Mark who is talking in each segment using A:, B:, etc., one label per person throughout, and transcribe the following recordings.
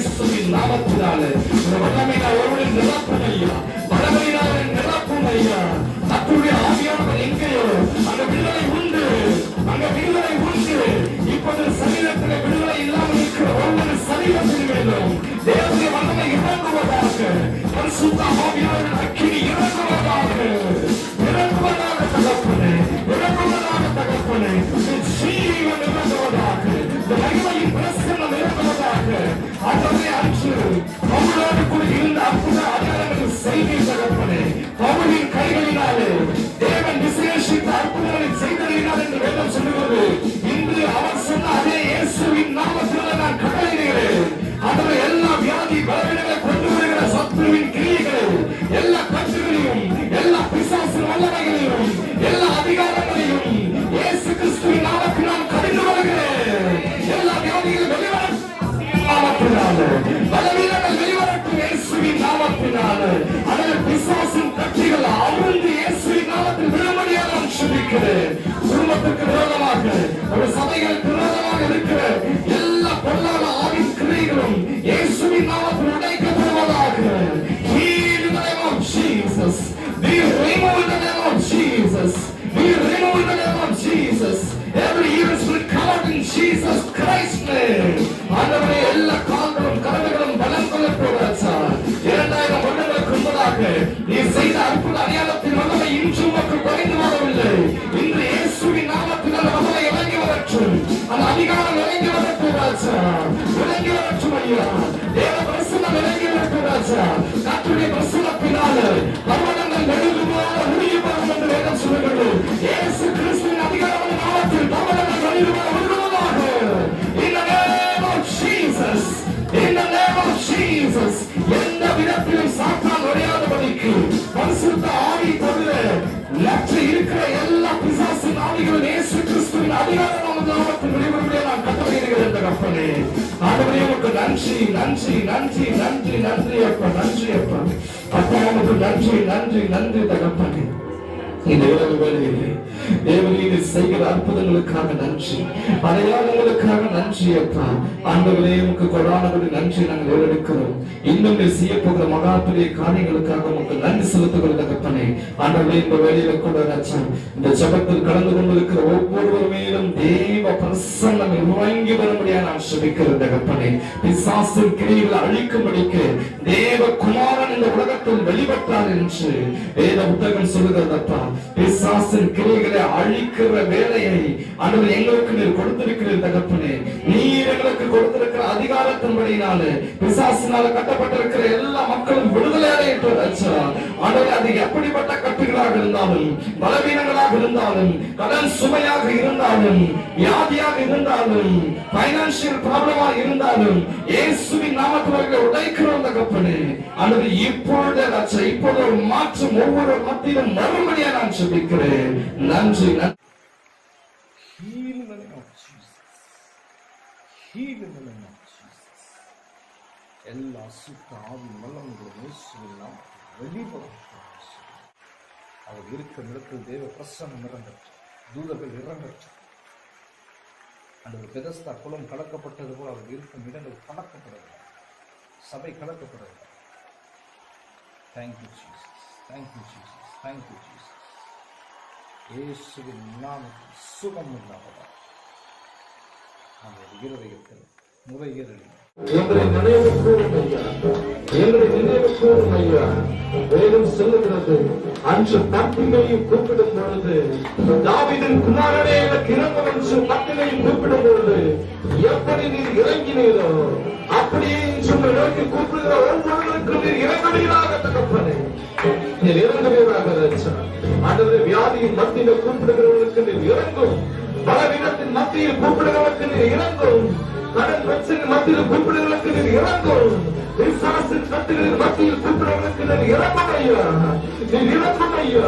A: இயேசுவின் நாமத்தினாலே. இந்த வல்லமையினால் ஒருவரை நிரப்பும் ஐயா வல்லமையினாலே நிரப்பும் ஐயா. கர்த்தருடைய ஆவியானவர் எங்கேயோ அந்த விடுதலை உண்டு. அந்த விடுதலை உண்டு. இப்போது சரீரத்தில் விடுதலை இல்லாமல் இருக்கிற ஒவ்வொரு சரீரத்தின் மேலும் தேவனுடைய வல்லமை இறங்குவதாக பரிசுத்த ஆவியானவர் அக்கினி இறங்குவதாக. இறங்குவதாக தகப்பனே இறங்குவதாக தகப்பனே. ஆண்டவரே ஒரு சபைகளுக்கு விரோதமாக வரட்டும் ராஜா வரட்டும் ஐயா தேவ பிரசனம் இறங்கி வரட்டும் ராஜா கத்துடைய பிரசனத்தினால பர்வதங்கள் நெடுகுமாக முடிவு என்று வேதம் சொல்லுகிறது இயேசு கிறிஸ்துவின் அதிகாரம் நாமத்தில் பர்வதங்கள் நெடுகுமாக விடுவதாக In the name of Jesus. In the name of Jesus. எந்த விதத்திலும் சாத்தான் நுழையாதபடிக்கு பரிசுத்த ஆவி தவிர இருக்கிற எல்லா பிசாசின் ஆவிகளும் இயேசு கிறிஸ்துவின் அதிகாரம் நாமத்தில் வெளிவருவதை நான் கட்டளையிடுகிறேன் தகப்பனே ஆண்டவரே உமக்கு நன்றி நன்றி நன்றி நன்றி நன்றி அப்பா நன்றி அப்பா அப்பா உமக்கு நன்றி நன்றி நன்றி தகப்பனே இந்த இரவு செய்கிற அற்புதங்களுக்காக நன்றி. அடையாளங்களுக்காக நன்றி அப்பா ஆண்டவரே உமக்கு கொடானபடி நன்றி நாங்கள் ஏறெடுக்கிறோம். இன்னும் நீ செய்ய போகிற காரியங்களுக்காக உமக்கு நன்றி செலுத்துகிற தகப்பனே. ஆண்டவரே இந்த வேலையில கூட ராஜா இந்த ஜபத்தில் கலந்து கொண்டிருக்கிற ஒவ்வொருவர் தேவ பிரசன்னம் இறங்கி வரும்படியா நான் சுபிக்கிறேன் தகப்பனே பிசாசின் கிரியில் அழிக்கும்படிக்கு தேவ குமாரன் இந்த உலகத்தில் வெளிப்பட்டார் என்று வேத புத்தகம் சொல்லுகிறதப்பா பிசாசின் கிரிகளை அழிக்கிற வேலையை அன்று எங்களுக்கு நீர் கொடுத்திருக்கிறீர் தகப்பனே நீர் எங்களுக்கு கொடுத்திருக்கிற அதிகாரத்தின்படினாலே பிசாசினால கட்டப்பட்டிருக்கிற எல்லா மக்களும் விடுதலை அடையட்டும் ஆனால் அது எப்படிப்பட்ட கட்டுகளாக இருந்தாலும் பலவீனங்களாக இருந்தாலும் கடன் சுமையாக இருந்தாலும் வியாதியாக இருந்தாலும் பைனான்சியல் ப்ராப்ளமா இருந்தாலும் இயேசுவின் நாமத்தில் உடைக்கிறோம் தகப்பனே அல்லது இப்பொழுது ராஜா இப்பொழுது ஒரு மாற்றம் ஒவ்வொரு மத்தியிலும் மறுபடியா நான் சொல்லிக்கிறேன் நன்றி நன்றி
B: Heal in the name of Jesus. Heal in the name of Jesus. எல்லா சுத்தாவி ஆவி வெளிப்படும். அவர் இருக்க நிலத்தில் தேவ பிரசன்னம் இறங்கட்டும். தூதர்கள் இறங்கட்டும். அந்த ஒரு பெதஸ்தா குளம் கலக்கப்பட்டது போல் அவர் இருக்கும் இடங்கள் கலக்கப்படவில்லை. சபை கலக்கப்படவில்லை. Thank you Jesus thank you Jesus thank you Jesus இயேசுவின் நாமத்தில் சுகம் இல்லாததா அந்த இருதயத்தில் நுரையீரலில்
A: எங்களை நினைவு கூறும் ஐயா. எங்களை நினைவு கூறும் ஐயா. வேதம் சொல்லுகிறது அன்று பத்தினையும் கூப்பிடும் பொழுது தாவிதின் குமாரனே எனக்கு இறங்கும் என்று கூப்பிடும் பொழுது எப்படி நீர் இறங்கினீரோ அப்படியே இன்று நோக்கி கூப்பிடுகிற ஒவ்வொருவருக்கும் நீர் இறங்குவீராக தகப்பனே. நீர் இறங்குவீராக ஆண்டவரே வியாதியின் மத்தியில் கூப்பிடுகிறவர்களுக்கு நீர் இறங்கும். பலவீனத்தின் மத்தியில் கூப்பிடுகிறவர்களுக்கு நீர் இறங்கும். கடன் பிரச்சனை மத்தியில் கூப்பிடுவதற்கு நீர் இறங்கும். விசாசின் கட்டுகளின் மத்தியில் கூப்பிடுவதற்கு நீர் இறங்கும் ஐயா நீர் இறங்கும் ஐயா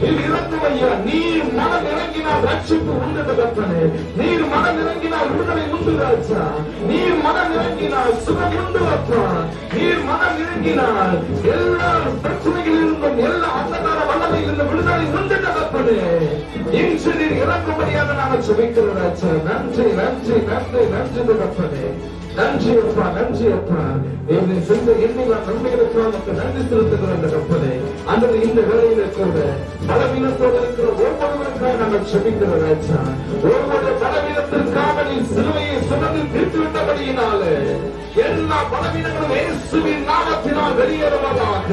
A: நீர் இறங்கும் ஐயா நீ மனம் இறங்கினால் ரட்சிப்பு உண்டது கற்பனை நீ மனம் இறங்கினால் விடுதலை உண்டு ராஜா நீர் மனம் இறங்கினால் சுகம் உண்டு அப்பா நீர் மனம் இறங்கினால் எல்லா பிரச்சனைகளிலிருந்தும் எல்லா அந்தகார வல்லமையிலிருந்து விடுதலை உண்டு தகப்பனே இன்று நீர் இறக்கும்படியாக நாங்கள் சுமைக்கிறோம் ராஜா நன்றி நன்றி நன்றி நன்றி தகப்பனே நன்றி அப்பா நன்றி அப்பா. என்னை சென்ற எண்ணிலா நன்மைகளுக்கு உமக்கு நன்றி செலுத்துகிற அந்த கப்பலை இந்த வேலையில் இருக்கிற பலவீனத்தோடு இருக்கிற ஒவ்வொருவருக்காக நாங்கள் செபிக்கிற ராஜா. ஒவ்வொரு பலவீனத்திற்காக நீ சிலுவையை சுமந்து தீர்த்து விட்டபடியினாலே எல்லா பலவீனங்களும் இயேசுவின் நாமத்தினால் வெளியேறுவதாக.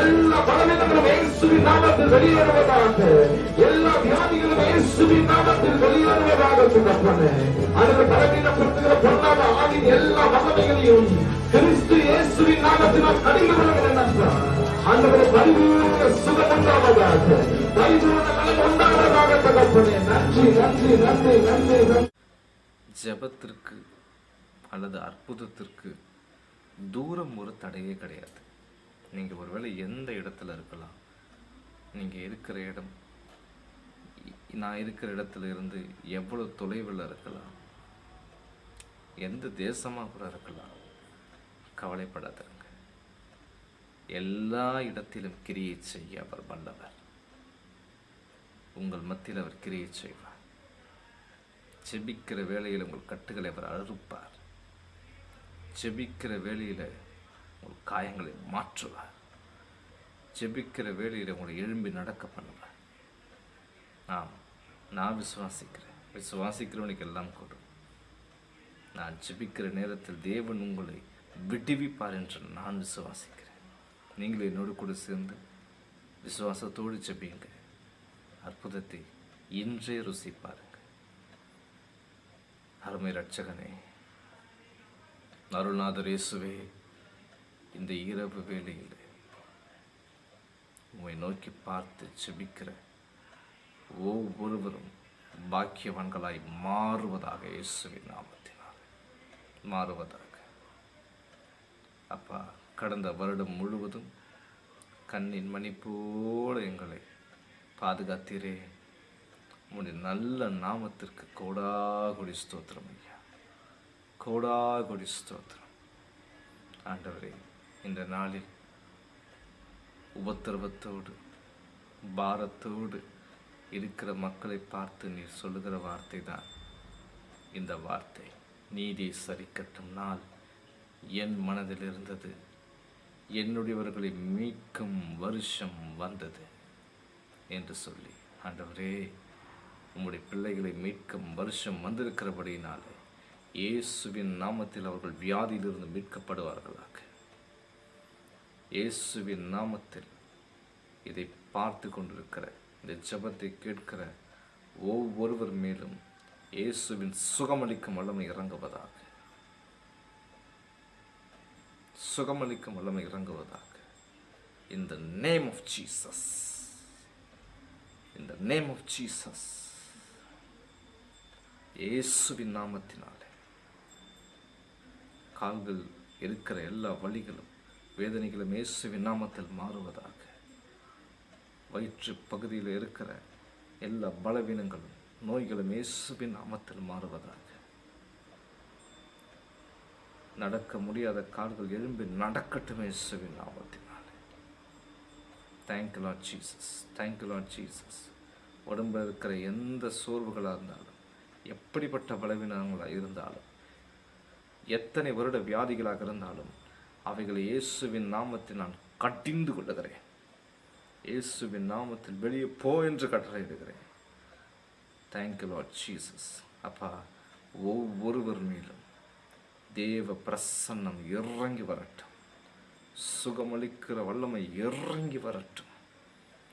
A: எல்லா பலவீனங்களும் இயேசுவின் நாமத்தில் வெளியேறுவதாக. எல்லா வியாதிகளும் இயேசுவின் நாமத்தில் வெளியேறுவதாக சொன்னப்பனே அதற்கு பலவீனப்படுத்துகிற பொருளாதார ஆவின் எல்லா வல்லமைகளையும் கிறிஸ்து இயேசுவின் நாமத்தினால் கடிகளும் கொள்கிறேன் பரிபூர்ண சுகம் உண்டாவதாக பரிபூர்ண நலம் உண்டாவதாக தகப்பனே நன்றி நன்றி நன்றி நன்றி நன்றி
C: ஜெபத்திற்கு அல்லது அற்புதத்திற்கு தூரம் ஒரு தடையே கிடையாது. நீங்கள் ஒருவேளை எந்த இடத்துல இருக்கலாம். நீங்கள் இருக்கிற இடம் நான் இருக்கிற இடத்துல இருந்து எவ்வளோ தொலைவில் இருக்கலாம். எந்த தேசமாக கூட இருக்கலாம். கவலைப்படாத எல்லா இடத்திலும் கிரியை செய்ய அவர் வல்லவர். உங்கள் மத்தியில் அவர் கிரியை செய்வார். செபிக்கிற வேளையில் உங்கள் கட்டுகளை அவர் அறுப்பார். செபிக்கிற வேளையில் உங்கள் காயங்களை மாற்றுவார். செபிக்கிற வேளையில் உங்களை எழும்பி நடக்க பண்ணுவார். ஆம் நான் விசுவாசிக்கிறேன். விசுவாசிக்கிறவனுக்கு எல்லாம் கூடும் நான் ஜெபிக்கிற நேரத்தில் தேவன் உங்களை விடுவிப்பார் என்று நான் விசுவாசிக்கிறேன். நீங்கள் என்னோடு கூட சேர்ந்து விசுவாசத்தோடு ஜெபியுங்க. அற்புதத்தை இன்றே ருசி பாருங்க அருமை ரட்சகனே அருள்நாதர் இயேசுவே இந்த இரவு வேளையில் உம்மை நோக்கி பார்த்து ஜெபிக்கிற ஒவ்வொருவரும் பாக்கியவான்களாய் மாறுவதாக இயேசுவின் நாமத்தினால். மாறுவதாக. அப்பா கடந்த வருடம் முழுவதும் கண்ணின் மணி போல எங்களை பாதுகாத்தீரே. உம்முடைய நல்ல நாமத்திற்கு கோடாகுடி ஸ்தோத்திரம் ஐயா. கோடாகுடி ஸ்தோத்திரம். ஆண்டவரே இந்த நாளில் உபத்திரவத்தோடு பாரத்தோடு இருக்கிற மக்களை பார்த்து நீர் சொல்லுகிற வார்த்தை தான் இந்த வார்த்தை. நீதி சரிக்கட்டும் நாள் என் மனதில் இருந்தது என்னுடையவர்களை மீட்கும் வருஷம் வந்தது என்று சொல்லி ஆண்டவரே உம்முடைய பிள்ளைகளை மீட்கும் வருஷம் வந்திருக்கிறபடியினாலே இயேசுவின் நாமத்தில் அவர்கள் வியாதியிலிருந்து மீட்கப்படுவார்களாக. இயேசுவின் நாமத்தில் இதை பார்த்து கொண்டிருக்கிற இந்த ஜெபத்தை கேட்கிற ஒவ்வொருவர் மேலும் இயேசுவின் சுகமளிக்கும் வல்லமை இறங்குவதாக சுகமளிக்கும் வல்லமை இறங்குவதாக. இந்த நேம் ஆஃப் of இந்த name of name of Jesus. இயேசுவின் நாமத்தினாலே. கால்கள் இருக்கிற எல்லா வழிகளும் வேதனைகளும் இயேசுவின் நாமத்தில் மாறுவதாக. வயிற்று பகுதியில் இருக்கிற எல்லா பலவீனங்களும் நோய்களும் இயேசுவின் நாமத்தில் மாறுவதாக. நடக்க முடியாத கால்கள் எழும்பி நடக்கட்டும் இயேசுவின் நாமத்தினாலே. Thank Lord Jesus thank Lord Jesus உடம்பில் இருக்கிற எந்த சோர்வுகளாக இருந்தாலும் எப்படிப்பட்ட பலவீனங்களாக இருந்தாலும் எத்தனை வருட வியாதிகளாக இருந்தாலும் அவைகளை இயேசுவின் நாமத்தில் நான் கட்டிந்து கொள்ளுகிறேன். இயேசுவின் நாமத்தில் வெளியே போ என்று கட்டளையிடுகிறேன். தேங்க்யூ லாட் ஜீசஸ் அப்பா ஒவ்வொருவர் மேலும் தேவ பிரசன்னம் இறங்கி வரட்டும். சுகமளிக்கிற வல்லமை இறங்கி வரட்டும்.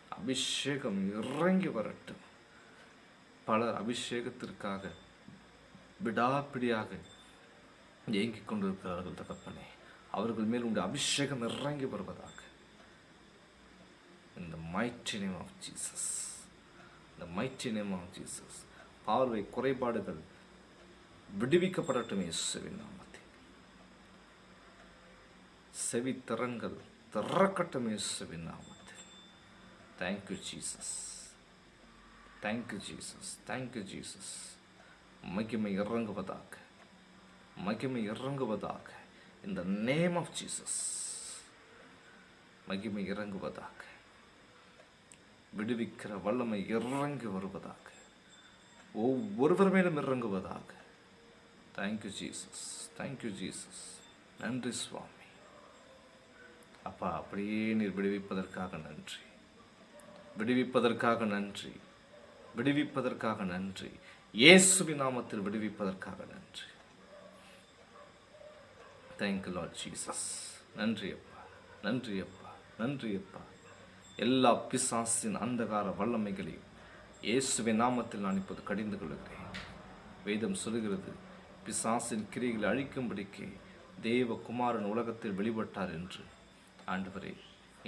C: அபிஷேகம் இறங்கி வரட்டும். பலர் அபிஷேகத்திற்காக விடாப்பிடியாக இயங்கிக் கொண்டிருக்கிறார்கள் தகப்பனே. அவர்கள் மேல் உண்டு அபிஷேகம் இறங்கி வருவதாக. இந்த மைட்டி நேம் ஆஃப் ஜீசஸ் இந்த மைட்டி நேம் ஆஃப் ஜீசஸ் பார்வை குறைபாடுகள் விடுவிக்கப்படட்டும் இயேசுவின் நாமத்தில். செவி திறங்கள் திறக்கட்டும் இயேசுவின் நாமத்தில். Thank you Jesus thank you Jesus thank you Jesus மகிமை இறங்குவதாக மகிமை இறங்குவதாக. இந்த நேம் ஆஃப் ஜீசஸ் மகிமை இறங்குவதாக. விடுவிக்கிற வல்லமை இறங்கி வருவதாக. ஒவ்வொருவர் மேலும் இறங்குவதாக. Thank you Jesus thank you Jesus நன்றி சுவாமி. அப்பா அப்படியே நீர் விடுவிப்பதற்காக நன்றி. விடுவிப்பதற்காக நன்றி. விடுவிப்பதற்காக நன்றி. இயேசுவி நாமத்தில் விடுவிப்பதற்காக நன்றி. தேங்க்யூ லார்ட் ஜீசஸ் நன்றி அப்பா. நன்றி அப்பா. நன்றி அப்பா. எல்லா பிசாசின் அந்தகார வல்லமைகளையும் இயேசுவின் நாமத்தில் நான் இப்போது கடிந்து கொள்கிறேன். வேதம் சொல்கிறது பிசாசின் கிரிகளை அழிக்கும்படிக்கு தேவ குமாரன் உலகத்தில் வெளிப்பட்டார் என்று. ஆண்டவரே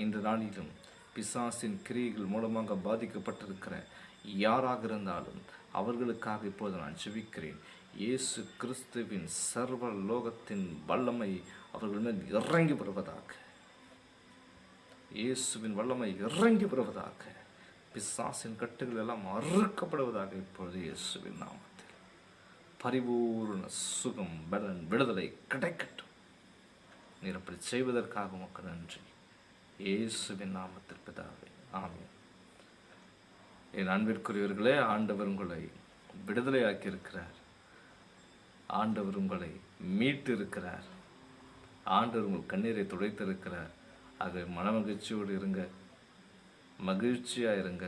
C: இந்த நாளிலும் பிசாசின் கிரியைகள் மூலமாக பாதிக்கப்பட்டிருக்கிற யாராக இருந்தாலும் அவர்களுக்காக இப்போது நான் ஜெபிக்கிறேன். இயேசு கிறிஸ்துவின் சர்வ லோகத்தின் வல்லமை அவர்கள் மேல் இறங்கி வருவதாக. இயேசுவின் வல்லமை இறங்கி வருவதாக. பிசாசின் கட்டுகள் எல்லாம் அறுக்கப்படுவதாக இப்பொழுது இயேசுவின் நாமத்தில். பரிபூர்ண சுகம் பலன் விடுதலை கிடைக்கட்டும். நீர் அப்படி செய்வதற்காக உமக்கு நன்றி. இயேசுவின் நாமத்தில் பிதாவே ஆமென். என் அன்பிற்குரியவர்களே ஆண்டவர் உங்களை விடுதலையாக்கி இருக்கிறார் ஆண்டவர் உங்களை மீட்டு இருக்கிறார் ஆண்டவர் உங்கள் கண்ணீரை துடைத்திருக்கிறார். ஆக மனமகிழ்ச்சியோடு இருங்க. மகிழ்ச்சியாக இருங்க.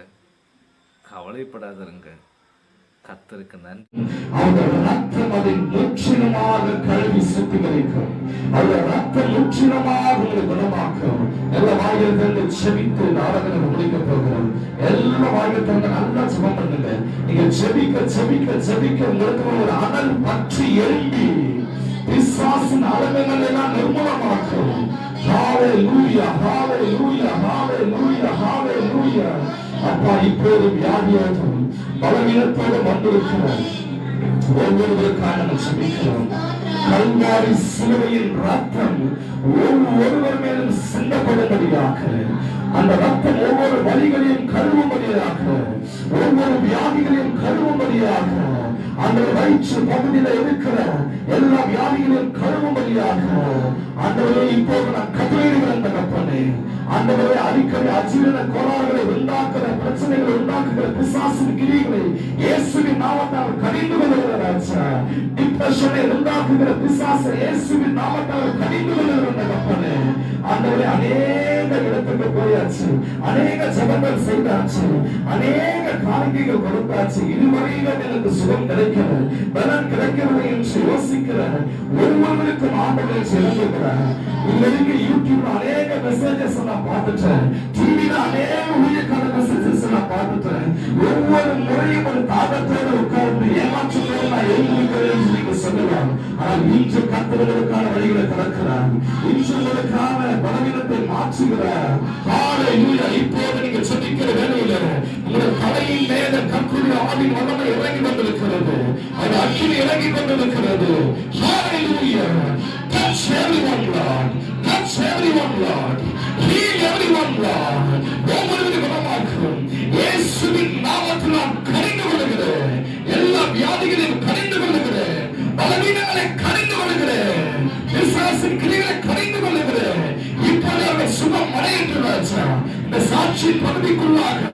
C: கவலைப்படாத இருங்க கத்தருக்கு நன்றி.
A: ரத்தம் அதை முற்றிலுமாக கழுவி சுத்திகரிக்கும். முற்றிலுமாக உங்களை குணமாக்கும். எல்லா வாயில் தந்து செபித்து நாடகம் முடிக்க போகிறோம். எல்லா வாயில் தந்து நல்லா சுமம் பண்ணுங்க. நீங்க செபிக்க செபிக்க செபிக்க உங்களுக்கு ஒரு அனல் பற்றி எழும்பி விசுவாசின் அலங்கங்கள் எல்லாம் நிர்மூலமாக்கும். மாவை நூலியா பாவை லூயா அப்பா இப்போது வியாதியாகும் பலவீனத்தோடு வந்திருக்கிறார் ஒவ்வொருவருக்காக நம்ம செபிக்கிறோம் கல்வாரி சிலுவையின் ரத்தம் ஒவ்வொருவர் மேலும் சிந்தப்படும்படியாக அந்த ரத்தம் ஒவ்வொரு வழிகளையும் கழுவும்படியாக ஒவ்வொரு வியாதிகளையும் கழுவும்படியாக அந்த வயிற்று பகுதியில் இருக்கிற எல்லா வியாதிகளையும் கழுவும்படியாக அந்தவரை இப்போது நான் கட்டளையிடுகிறேன் தகப்பனே. அந்தவரை அடிக்கடி அஜீரண கோளாறுகளை உண்டாக்குற பிரச்சனைகளை உண்டாக்குகிற பிசாசின் கிரிகளை இயேசுவின் நாமத்தால் கடிந்து கொள்கிற ராஜா டிப்ரெஷனை உண்டாக்குகிற பிசாசை இயேசுவின் நாமத்தால் கடிந்து கொள்கிற தகப்பனே ஆண்டவரே அநேக இடத்துக்கு போயாச்சு அநேக ஜபங்கள் செய்தாச்சு அநேக காணிக்கைகள் கொடுத்தாச்சு இதுவரையிலும் எனக்கு சுகம் கிடைக்கல பலன் கிடைக்கவில்லை என்று யோசிக்கிற ஒவ்வொருவருக்கும் ஆண்டவரை செலுத்துகிறார் இங்க யூடியூப்ல அநேக மெசேஜஸ் நான் பார்த்துட்டேன் டிவியில அநேக ஊழியக்கான ஒவ்வொரு முறையும் ஒரு தாகத்தோடு உட்கார்ந்து ஏமாற்றத்தோடு நான் எழுந்திருக்கிறேன் நீங்க சொல்லலாம் ஆனால் இன்று கத்தவர்களுக்கான வழிகளை திறக்கிறார். இன்று உங்களுக்கான பலவீனத்தை மாற்றுகிறார். இப்போது நீங்க சொல்லிக்கிற வேலையில உங்கள் தலையின் மேல கர்த்தருடைய ஆவின் வல்லமை இறங்கி வந்திருக்கிறது. அது அக்கினி இறங்கி கொண்டிருக்கிறது touch everyone lord. Touch everyone lord. Heal everyone lord. ஒவ்வொருவரும் குணமாக்கும். இயேசுவின் நாமத்தில் நான் கொள்கிறேன் எல்லா வியாதிகளையும் கடிந்து கொள்கிறேன் பலவீனங்களை கடிந்து கொள்கிறேன் பிசாசின் கிரிகளை கடிந்து கொள்கிறேன் இப்போது அவர் சுகம் இந்த சாட்சி பகுதிக்குள்ளாக